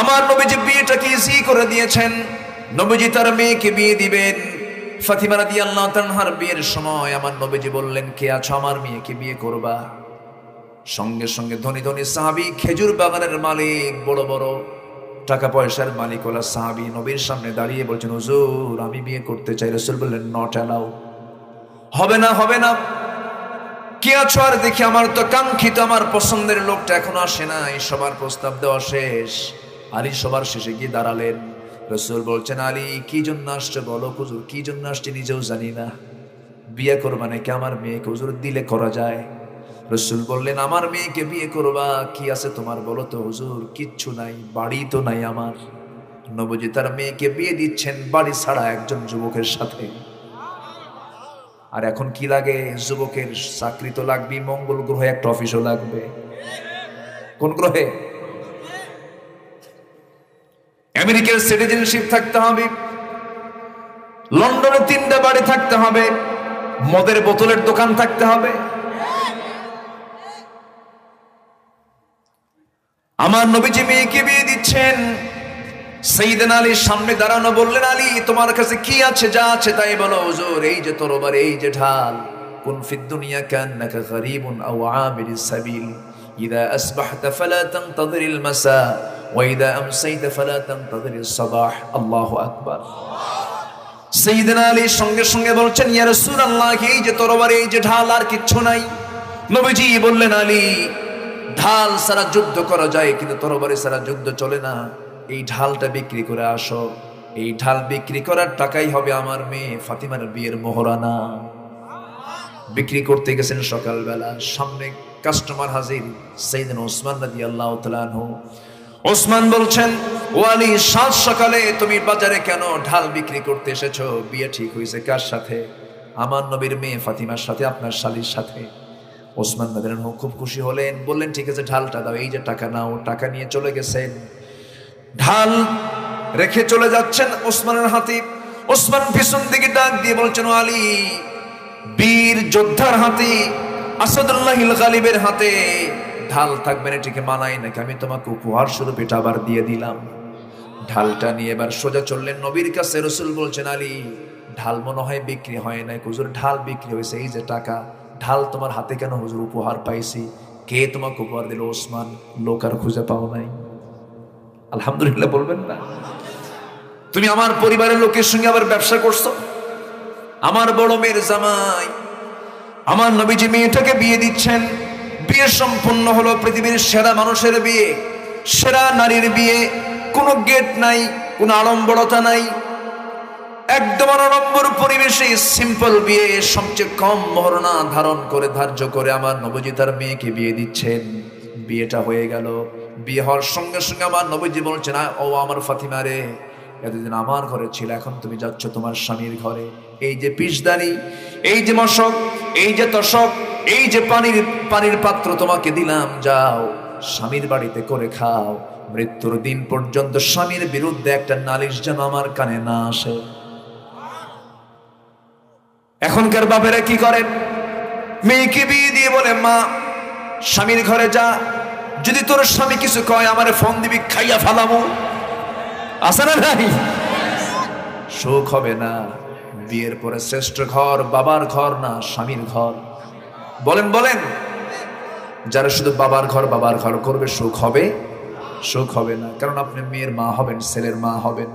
আমার নবীজি বিয়েটাকে ইজি করে দিয়েছেন? নবীজি তার মেয়েকে বিয়ে দিবেন। ফাতিমা রাদি আল্লাহ তানহার বিয়ের সময় আমার নবীজি বললেন, কে আছো আমার মেয়েকে বিয়ে করবা? সঙ্গে সঙ্গে ধনী ধনী সাহাবি, খেজুর বাগানের মালিক, বড় বড় টাকা পয়সার মালিক ওলা সাহাবি নবীর সামনে দাঁড়িয়ে বলছেন, হুজুর, আমি বিয়ে করতে চাই। রসুল বললেন নট অ্যালাউ হবে না হবে না। কি আছো আর দেখি? আমার তো কাঙ্ক্ষিত, আমার পছন্দের লোকটা এখনও আসে নাই। সবার প্রস্তাব দেওয়া শেষ। আলী সবার শেষে গিয়ে দাঁড়ালেন। রসুল বলছেন, আলী, কি জন্য আসছে বলো হুজুর? কি জন্য আসছে নিজেও জানি না। বিয়ে করবা নাকি? আমার মেয়েকে হুজুর দিলে করা যায়? রসুল বললেন, আমার মেয়েকে বিয়ে করবা? কি আছে তোমার বলো তো হুজুর? কিচ্ছু নাই, বাড়ি তো নাই আমার। নবজি তার মেয়েকে বিয়ে দিচ্ছেন বাড়ি ছাড়া একজন যুবকের সাথে। আর এখন কি লাগে? যুবকের চাকরি তো লাগবে মঙ্গল গ্রহে একটা অফিসও লাগবে। কোন গ্রহে? আমেরিকার সিটিজেনশিপ থাকতে হবে। লন্ডনে তিনটা বাড়ি থাকতে হবে। মদের বোতলের দোকান থাকতে হবে। আমার নবীজি মেয়েকে বিয়ে দিচ্ছেন। সেইদিন আলীর সামনে দাঁড়ানো বললেন, আলী, তোমার কাছে কি আছে, যা আছে তাই বলো। হুজুর, এই যে তরবার এই যে ঢাল। কুন ফিদ দুনিয়া কান্নাকা গরীবুন আও আমিরিস সাবিল। আসবাহতা ফালা তানতাযিরিল মাসা ওয়া ইদা আমসাইতা ফালা তানতাযিরিস সাবাহ আল্লাহু আকবার সেইদিন আলীর সঙ্গে সঙ্গে বলছেন ইয়া রাসূলুল্লাহ এই যে তরবার এই যে ঢাল আর কিচ্ছু নাই নবীজি বললেন আলী ঢাল সারা যুদ্ধ করা যায় কিন্তু তরবারি সারা যুদ্ধ চলে না এই ঢালটা বিক্রি করে আসো এই ঢাল বিক্রি করার টাকাই হবে আমার মেয়ে ফাতিমার বিয়ের মোহরানা বিক্রি করতে গেছেন সকালবেলা সামনে কাস্টমার হাজির সেইদিন ওসমান রাদি আল্লাহ ওসমান বলছেন ও আলী সাত সকালে তুমি বাজারে কেন ঢাল বিক্রি করতে এসেছ? বিয়ে ঠিক হয়েছে কার সাথে? আমার নবীর মেয়ে ফাতিমার সাথে, আপনার শালির সাথে। ওসমান আনহু খুব খুশি হলেন, বললেন, ঠিক আছে, ঢালটা দাও, এই যে টাকা নাও, টাকা নিয়ে চলে গেছেন। ঢাল রেখে চলে যাচ্ছেন ওসমানের হাতে। ওসমান পিছন দিকে ডাক দিয়ে বলছেন "ও আলী বীর যোদ্ধার হাতে আসাদুল্লাহ গালিবের হাতে ঢাল থাকবে না, এটিকে মানাই নাকি? আমি তোমাকে উপহার স্বরূপ এটা আবার দিয়ে দিলাম। ঢালটা নিয়ে এবার সোজা চললেন নবীর কাছে। রসুল বলছেন, আলী, ঢাল মনে হয় বিক্রি হয় না হুজুর, ঢাল বিক্রি হয়েছে। এই যে টাকা, ঢাল তোমার হাতে কেন হুজুর উপহার পাইছি? কে তোমাকে উপহার দিল? ওসমান, লোক আর খুঁজে পাও নাই। আলহামদুলিল্লাহ বলবেন না। তুমি আমার পরিবারের লোকের সঙ্গে আবার ব্যবসা করছ? আমার বড় মেয়ের জামাই আমার নবীজি মেয়েটাকে বিয়ে দিচ্ছেন। বিয়ে সম্পূর্ণ হলো পৃথিবীর সেরা মানুষের বিয়ে সেরা নারীর বিয়ে। কোনো গেট নাই কোনো আড়ম্বরতা নাই। একদম আড়ম্বর পরিবেশে সিম্পল বিয়ে সবচেয়ে কম মহরণা ধারণ করে ধার্য করে আমার নবজি তার মেয়েকে বিয়ে দিচ্ছেন। বিয়েটা হয়ে গেল। বিয়ে হওয়ার সঙ্গে সঙ্গে আমার নবজি বলছেন "আ, ও আমার ফাতিমা রে এতদিন আমার ঘরে ছিল এখন তুমি যাচ্ছ তোমার স্বামীর ঘরে। এই যে পিসদানি এই যে মশক এই যে তশক এই যে পানির পানির পাত্র তোমাকে দিলাম, যাও, স্বামীর বাড়িতে করে খাও। মৃত্যুর দিন পর্যন্ত স্বামীর বিরুদ্ধে একটা নালিশ যেন আমার কানে না আসে। এখনকার বাপেরা কি করেন মেয়েকে বিয়ে দিয়ে বলে, মা, স্বামীর ঘরে যা, যদি তোর স্বামী কিছু কয়, আমারে ফোন দিবি, খাইয়া ফালামু আছে না নাই? সুখ হবে না। বিয়ের পরে শ্রেষ্ঠ ঘর, বাবার ঘর না স্বামীর ঘর? বলেন বলেন। যারা শুধু বাবার ঘর বাবার ঘর করবে, সুখ হবে? সুখ হবে না। কারণ আপনি মেয়ের মা হবেন, ছেলের মা হবেন।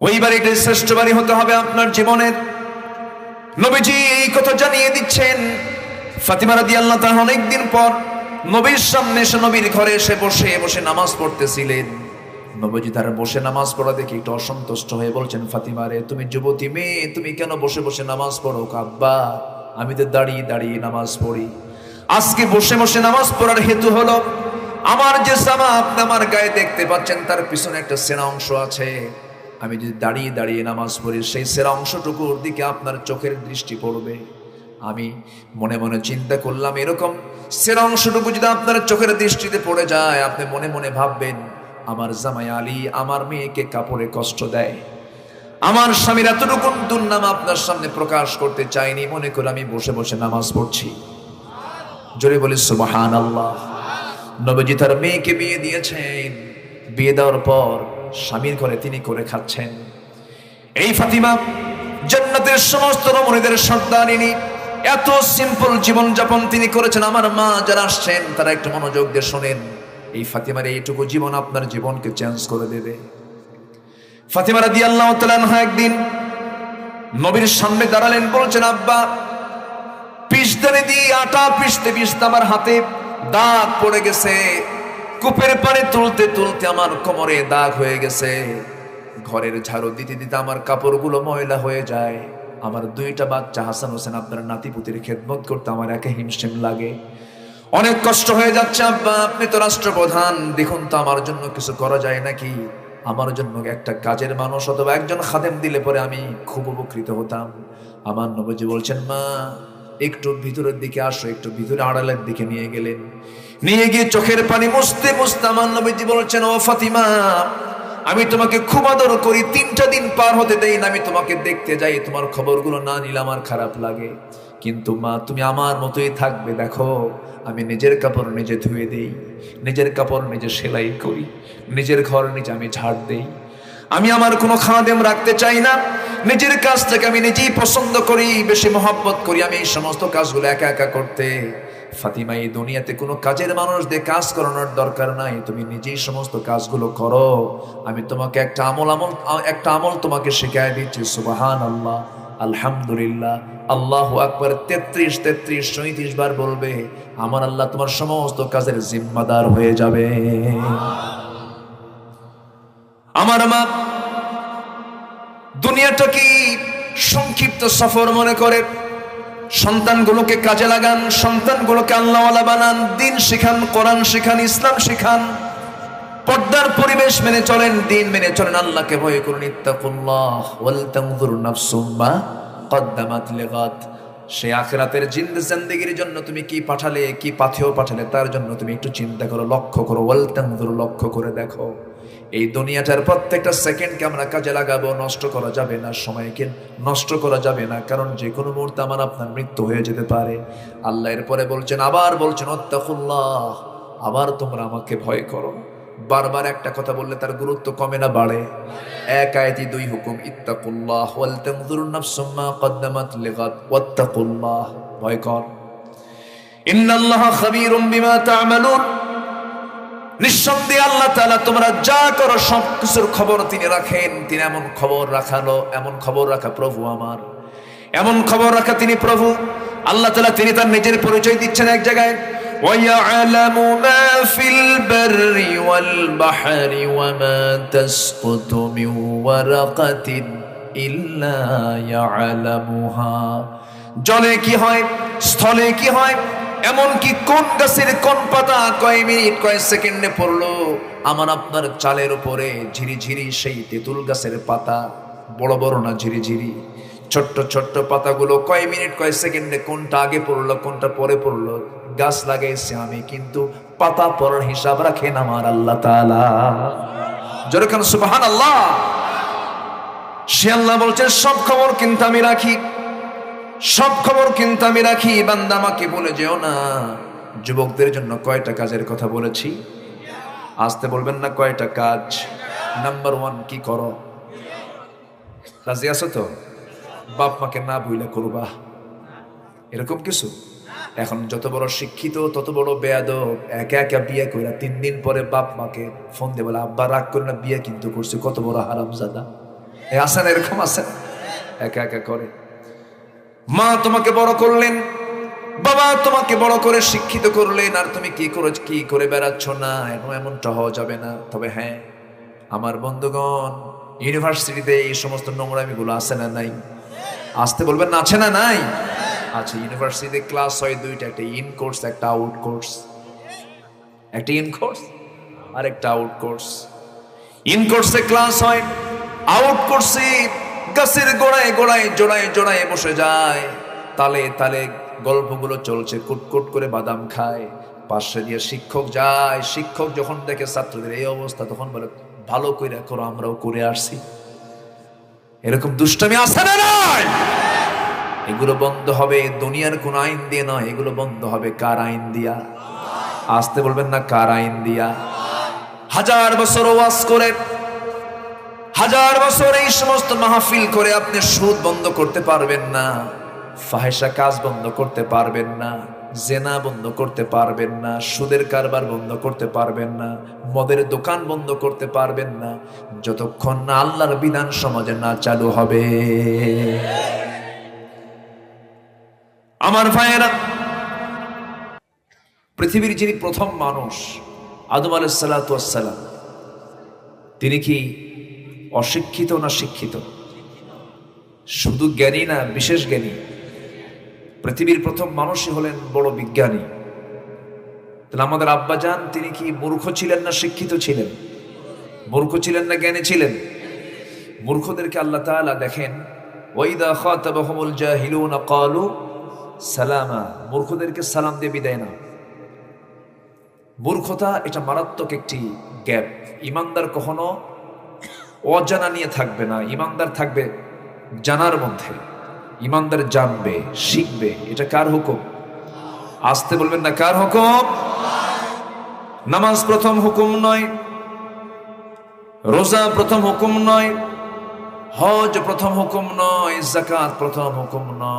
ওই বাড়িটাই শ্রেষ্ঠ বাড়ি হতে হবে আপনার জীবনের। নবীজি এই কথা জানিয়ে দিচ্ছেন। ফাতিমা রাদি আল্লাহ তাহা অনেকদিন পর নবীর সামনে এসে নবীর ঘরে এসে বসে বসে নামাজ পড়তেছিলেন। নবীজি তার বসে নামাজ পড়া দেখে একটু অসন্তুষ্ট হয়ে বলছেন, ফাতিমা রে, তুমি যুবতী মেয়ে, তুমি কেন বসে বসে নামাজ পড়ো? কাব্বা, আমি তো দাঁড়িয়ে দাঁড়িয়ে নামাজ পড়ি। আজকে বসে বসে নামাজ পড়ার হেতু হলো, আমার যে জামা আপনি আমার গায়ে দেখতে পাচ্ছেন, তার পিছনে একটা সেনা অংশ আছে। আমি যদি দাঁড়িয়ে দাঁড়িয়ে নামাজ পড়ি, সেই সেরা অংশটুকুর দিকে আপনার চোখের দৃষ্টি পড়বে। আমি মনে মনে চিন্তা করলাম, এরকম সেরা অংশটুকু যদি আপনার চোখের দৃষ্টিতে পড়ে যায়, আপনি মনে মনে ভাববেন আমার জামাই আলী আমার মেয়েকে কাপড়ে কষ্ট দেয়। আমার স্বামীর এতটুকু দুর্নাম আপনার সামনে প্রকাশ করতে চাইনি। মনে করে আমি বসে বসে নামাজ পড়ছি। জোরে বলি সুবাহান আল্লাহ নবজি তার মেয়েকে বিয়ে দিয়েছেন। বিয়ে দেওয়ার পর স্বামীর ঘরে তিনি করে খাচ্ছেন। এই ফাতিমা জান্নাতের সমস্ত রমণীদের সর্দারিনী এত সিম্পল জীবন যাপন তিনি করেছেন। আমার মা যারা আসছেন, তারা একটু মনোযোগ দিয়ে শোনেন। এই ফাতেমার এইটুকু জীবন আপনার জীবনকে চেঞ্জ করে দেবে। ফাতিমা রাদি আল্লাহ একদিন নবীর সামনে দাঁড়ালেন, বলছেন, আব্বা পিসদানি দিয়ে আটা পিসতে পিসতে আমার হাতে দাগ পড়ে গেছে। কূপের পানি তুলতে তুলতে আমার কোমরে দাগ হয়ে গেছে। ঘরের ঝাড়ু দিতে দিতে আমার কাপড়গুলো ময়লা হয়ে যায়। আমার দুইটা বাচ্চা হাসান হোসেন, আপনার নাতিপুতির খেদমত করতে আমার একে হিমশিম লাগে। অনেক কষ্ট হয়ে যাচ্ছে, আব্বা, আপনি তো রাষ্ট্রপ্রধান। দেখুন তো আমার জন্য কিছু করা যায় নাকি? আমার জন্য একটা কাজের মানুষ অথবা একজন খাদেম দিলে পরে আমি খুব উপকৃত হতাম। আমার নবজি বলছেন, মা, একটু ভিতরের দিকে আসো, একটু ভিতরে আড়ালের দিকে নিয়ে গেলেন। নিয়ে গিয়ে চোখের পানি মুছতে মুছতে আমার নবীজি বলছেন, ও ফাতিমা, আমি তোমাকে খুব আদর করি, তিনটা দিন পার হতে দেই না, আমি তোমাকে দেখতে যাই, তোমার খবরগুলো না নিলে আমার খারাপ লাগে। কিন্তু মা, তুমি আমার মতোই থাকবে, দেখো। আমি নিজের কাপড় নিজে ধুয়ে দেই, নিজের কাপড় নিজে সেলাই করি, নিজের ঘর নিজে আমি ঝাড় দেই। আমি আমার কোনো খাদেম রাখতে চাই না, নিজের কাজটাকে আমি নিজেই পছন্দ করি, বেশি মহাব্বত করি আমি এই সমস্ত কাজগুলো একা একা করতে। ফাতিমা, এই দুনিয়াতে কোনো কাজের মানুষ দিয়ে কাজ করানোর দরকার নাই, তুমি নিজেই সমস্ত কাজগুলো করো। আমি তোমাকে একটা আমল আমল, একটা আমল তোমাকে শেখায় দিচ্ছি সুবাহান আল্লাহ আলহামদুলিল্লাহ। আল্লাহ আকবর তেত্রিশ তেত্রিশ সৈত্রিশ বার বলবে, আমার আল্লাহ তোমার সমস্ত কাজের জিম্মাদার হয়ে যাবে। আমার মা, দুনিয়াটা কি সংক্ষিপ্ত সফর মনে করে? সন্তানগুলোকে কাজে লাগান, সন্তানগুলোকে আল্লাহওয়ালা বানান, দিন শিখান, কোরআন শিখান, ইসলাম শিখান, পর্দার পরিবেশ মেনে চলেন, দিন মেনে চলেন, আল্লাহকে ভয় করুন, ইত্তাকুল্লাহ, ওয়াল তানজুর নাফসুম মা কদ্দামাত লিগাত। সে আখিরাতের জিন্দ জিন্দেগির জন্য তুমি কি পাঠালে, কি পাথেও পাঠালে, তার জন্য তুমি একটু চিন্তা করো, লক্ষ্য করো ওয়াল তানজুর লক্ষ্য করে দেখো। এই দুনিয়াটার প্রত্যেকটা সেকেন্ডকে আমরা কাজে লাগাবো, নষ্ট করা যাবে না সময়কে, নষ্ট করা যাবে না, কারণ যে কোনো মুহূর্তে আমার আপনার মৃত্যু হয়ে যেতে পারে। আল্লাহ এরপরে বলছেন, আবার বলছেন অত্তাকুল্লাহ আবার তোমরা আমাকে ভয় করো। বারবার একটা কথা বললে তার গুরুত্ব কমে না, বাড়ে। এক আয়তি দুই হুকুম, ইত্তাকুল্লাহ ওয়াল কদ্দামাত ওয়াত্তাকুল্লাহ। ভয় কর। খাবীরুম বিমা নিঃসন্দেহে আল্লাহ তাআলা তোমরা যা করো, সব কিছুর খবর তিনি রাখেন। তিনি এমন খবর রাখালো, এমন খবর রাখা প্রভু আমার। এমন খবর রাখা তিনি প্রভু। আল্লাহ তাআলা তিনি তার নিজের পরিচয় দিচ্ছেন এক জায়গায়। ওয়া মা في البر والبحر وما تسقط من ورقة إلا يعلمها জলে কি হয় স্থলে কি হয় এমন কি কোন গাছের কোন পাতা কয় মিনিট কয় সেকেন্ডে পড়লো আমার আপনার চালের উপরে ঝিরিঝিরি সেই তেঁতুল গাছের পাতা বড় বড় না ঝিরিঝিরি ছোট্ট ছোট্ট পাতাগুলো কয় মিনিট কয় সেকেন্ডে কোনটা আগে পড়লো কোনটা পরে পড়লো গাছ লাগাইছে আমি কিন্তু পাতা পড়ার হিসাব রাখেন আমার আল্লাহ তাআলা। যেরকম সুবহান আল্লাহ সে আল্লাহ বলছে সব খবর কিন্তু আমি রাখি। সব খবর কিন্তু আমি রাখি। বান্দা আমাকে বলে যেও না। যুবকদের জন্য কয়টা কাজের কথা বলেছি? আসতে বলবেন না কয়টা কাজ? নাম্বার ওয়ান কি করো? রাজি আছো তো? বাপ মাকে না ভুইলে করবা। এরকম কিছু? এখন যত বড় শিক্ষিত, তত বড় বেয়াদ একা একা বিয়ে কইরা তিন দিন পরে বাপ মাকে ফোন দিয়ে বলে, আব্বা, রাগ করে না, বিয়ে কিন্তু করছে, কত বড় হারাম জাদা এ আসেন এরকম আসেন একা একা করে। মা তোমাকে বড় করলেন, বাবা তোমাকে বড় করে শিক্ষিত করলেন, আর তুমি কি করে কি করে বেড়াচ্ছ? না, এমন, এমনটা হওয়া যাবে না। তবে হ্যাঁ আমার বন্ধুগণ ইউনিভার্সিটিতে এই সমস্ত নোংরামিগুলো আছে না নাই? আসতে বলবেন না, আছে না নাই? আচ্ছা ইউনিভার্সিটিতে ক্লাস হয় দুইটা, একটা ইন কোর্স একটা আউট কোর্স একটা ইন কোর্স আর একটা আউট কোর্স ইন কোর্সে ক্লাস হয় আউট কোর্সে গাছের গোড়ায় গোড়ায়, জোড়ায় জোড়ায় বসে যায়। তালে তালে গল্পগুলো চলছে, কুটকুট করে বাদাম খায়। পাশে দিয়ে শিক্ষক যায়, শিক্ষক যখন দেখে ছাত্রদের এই অবস্থা, তখন বলে, ভালো করে করো, আমরাও করে আসছি এরকম দুষ্টামি আছে না নয় এগুলো বন্ধ হবে দুনিয়ার কোন আইন দিয়ে নয়, এগুলো বন্ধ হবে কার আইন দিয়া? আসতে বলবেন না কার আইন দিয়া? হাজার বছর ওয়াজ করে, হাজার বছর এই সমস্ত মাহফিল করে আপনি সুদ বন্ধ করতে পারবেন না ফাহেসা কাজ বন্ধ করতে পারবেন না, জেনা বন্ধ করতে পারবেন না, সুদের কারবার বন্ধ করতে পারবেন না, মদের দোকান বন্ধ করতে পারবেন না, যতক্ষণ না আল্লাহর বিধান সমাজে না চালু হবে। আমার ভাইয়েরা, পৃথিবীর যিনি প্রথম মানুষ, আদম আলাইসালাম তিনি কি অশিক্ষিত না শিক্ষিত? শুধু জ্ঞানী না, বিশেষ জ্ঞানী? পৃথিবীর প্রথম মানুষই হলেন বড় বিজ্ঞানী। তাহলে আমাদের আব্বাজান, তিনি কি মূর্খ ছিলেন না শিক্ষিত ছিলেন? মূর্খ ছিলেন না জ্ঞানী ছিলেন? মূর্খদেরকে আল্লাহ তাআলা দেখেন ওয়াইদা খাতাবাহুমুল জাহিলুনা ক্বালু সালামা, মূর্খদেরকে সালাম দিয়ে বিদায় না মূর্খতা এটা মারাত্মক একটি গ্যাপ। ইমানদার কখনো অজানা নিয়ে থাকবে না, ইমানদার থাকবে জানার মধ্যে। ইমানদার জানবে, শিখবে, এটা কার হুকুম? আসতে বলবেন না কার হুকুম? নামাজ প্রথম হুকুম নয়, রোজা প্রথম হুকুম নয়, হজ প্রথম হুকুম নয় জাকাত প্রথম হুকুম নয়।